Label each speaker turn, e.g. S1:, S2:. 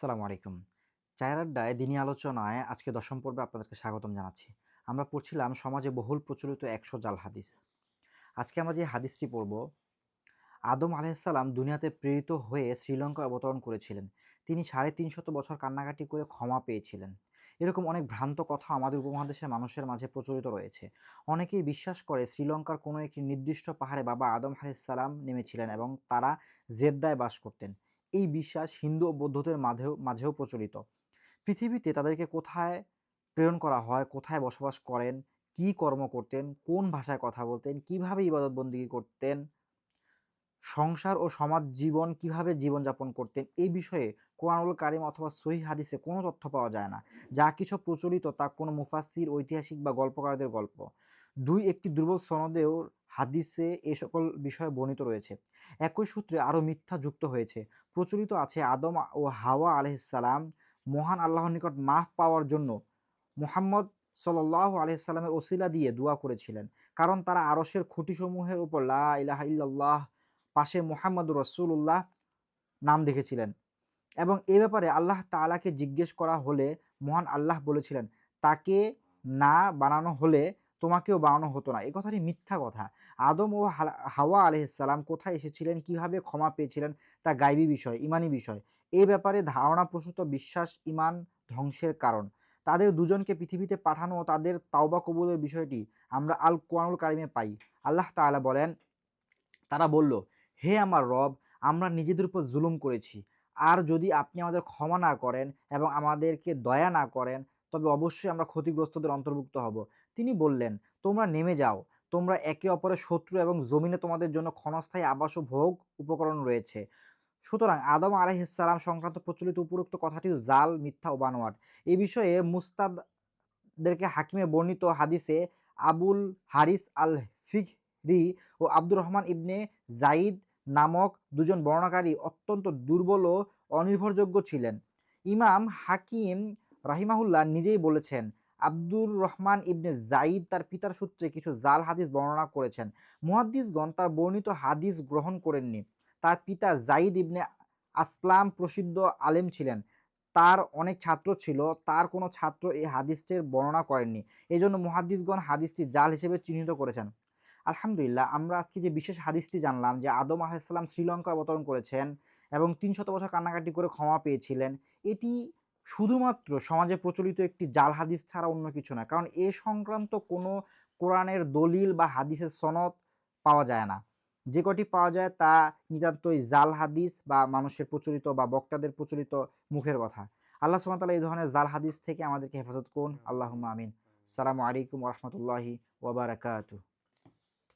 S1: সালামু আলাইকুম। চায়ের আড্ডায় দিনী আলোচনায় আজকে দশম পর্বে আপনাদেরকে স্বাগতম জানাচ্ছি। আমরা পড়ছিলাম সমাজে বহুল প্রচলিত একশো জাল হাদিস। আজকে আমরা যে হাদিসটি পড়ব, আদম আলাইসাল্লাম দুনিয়াতে প্রেরিত হয়ে শ্রীলঙ্কায় অবতরণ করেছিলেন। তিনি সাড়ে তিনশত বছর কান্নাকাটি করে ক্ষমা পেয়েছিলেন। এরকম অনেক ভ্রান্ত কথা আমাদের উপমহাদেশের মানুষের মাঝে প্রচলিত রয়েছে। অনেকেই বিশ্বাস করে শ্রীলঙ্কার কোনো একটি নির্দিষ্ট পাহাড়ে বাবা আদম আলাইসাল্লাম নেমেছিলেন এবং তারা জেদ্দায় বাস করতেন। এই বিশ্বাস হিন্দু ও বৌদ্ধদের মাঝেও মাঝেও প্রচলিত। পৃথিবীতে তাদেরকে কোথায় প্রেরণ করা হয়, কোথায় বসবাস করেন, কি কর্ম করতেন, কোন ভাষায় কথা বলতেন, কীভাবে ইবাদত বন্দিগি করতেন, সংসার ও সমাজ জীবন কীভাবে জীবনযাপন করতেন এই বিষয়ে কোরআনুল কারিম অথবা সহি হাদিসে কোনো তথ্য পাওয়া যায় না। যা কিছু প্রচলিত তা কোনো মুফাসির ঐতিহাসিক বা গল্পকারদের গল্প। দুই, একটি দুর্বল সনদেও হাদিসে এ সকল বিষয়ে বর্ণিত রয়েছে। একই সূত্রে আরও মিথ্যা যুক্ত হয়েছে। প্রচলিত আছে, আদম ও হাওয়া আলহিসাল্লাম মহান আল্লাহর নিকট মাফ পাওয়ার জন্য মুহাম্মদ সাল্লাহ আলহিসাল্লামের ওসিলা দিয়ে দোয়া করেছিলেন। কারণ তারা আরসের খুঁটিসমূহের উপর লা ইলাহা ইল্লাল্লাহ পাশে মোহাম্মদ রসুল্লাহ নাম দেখেছিলেন। এবং এ ব্যাপারে আল্লাহ তালাকে জিজ্ঞেস করা হলে মহান আল্লাহ বলেছিলেন, তাকে না বানানো হলে তোমাকেও বানানো হতো না। এই কথাটি মিথ্যা কথা। আদম ও হাওয়া আলহিসাল্লাম কোথায় এসেছিলেন? কীভাবে ক্ষমা পেয়েছিলেন? তা গাইবী বিষয়, ইমানি বিষয়। এই ব্যাপারে ধারণা প্রসূত বিশ্বাস, ইমান ধ্বংসের কারণ। তাদের দুজনকে পৃথিবীতে পাঠানো ও তাদের তাওবা কবুলের বিষয়টি আমরা আল কোরআনুল কারিমে পাই। আল্লাহ তাআলা বলেন, তারা বলল, হে আমার রব, আমরা নিজেদের উপর জুলুম করেছি। আর যদি আপনি আমাদের ক্ষমা না করেন এবং আমাদেরকে দয়া না করেন তবে অবশ্যই আমরা ক্ষতিগ্রস্তদের অন্তর্ভুক্ত হব। তিনি বললেন, তোমরা নেমে যাও। তোমরা একে অপরের শত্রু এবং জমিনে তোমাদের জন্য ক্ষণস্থায়ী আবাস ও ভোগ উপকরণ রয়েছে। সুতরাং আদম আলাইহিসসালাম সংক্রান্ত প্রচলিত উপরোক্ত কথাটিও জাল, মিথ্যা ও বানোয়াট। এ বিষয়ে মুস্তাদদেরকে হাকিমে বর্ণিত হাদিসে আবুল হারিস আল ফিহরি ও আব্দুর রহমান ইবনে জাইদ নামক দুজন বর্ণনাকারী অত্যন্ত দুর্বল ও অনির্ভরযোগ্য ছিলেন। ইমাম হাকিম রাহিমাহুল্লাহ নিজেই বলেছেন, আব্দুর রহমান ইবনে জাইদ তার পিতার সূত্রে কিছু জাল হাদিস বর্ণনা করেছেন। মুহাদ্দিসগণ তার বর্ণিত হাদিস গ্রহণ করেননি। তার পিতা জাইদ ইবনে আসলাম প্রসিদ্ধ আলেম ছিলেন। তার অনেক ছাত্র ছিল, তার কোনো ছাত্র এই হাদিসটির বর্ণনা করেননি। এই জন্য মুহাদ্দিসগণ হাদিসটি জাল হিসেবে চিহ্নিত করেছেন। আলহামদুলিল্লাহ, আমরা আজকে যে বিশেষ হাদিসটি জানলাম যে আদম আলাহিসাল্লাম শ্রীলঙ্কা অবতরণ করেছেন এবং তিনশত বছর কান্নাকাটি করে ক্ষমা পেয়েছিলেন, এটি শুধুমাত্র সমাজে প্রচলিত একটি জাল হাদিস ছাড়া অন্য কিছু না কারণ এ সংক্রান্ত কোনো কোরআনের দলিল বা হাদিসের সনদ পাওয়া যায় না। যে কটি পাওয়া যায় তা নিতান্তই জাল হাদিস বা মানুষের প্রচলিত বা বক্তাদের প্রচলিত মুখের কথা। আল্লাহ সুবহানাহু এই ধরনের জাল হাদিস থেকে আমাদেরকে হেফাজত করুন। আল্লাহুম্মা আমিন। সালামু আলাইকুম রহমতুল্লাহি ওয়াবারাকাতুহ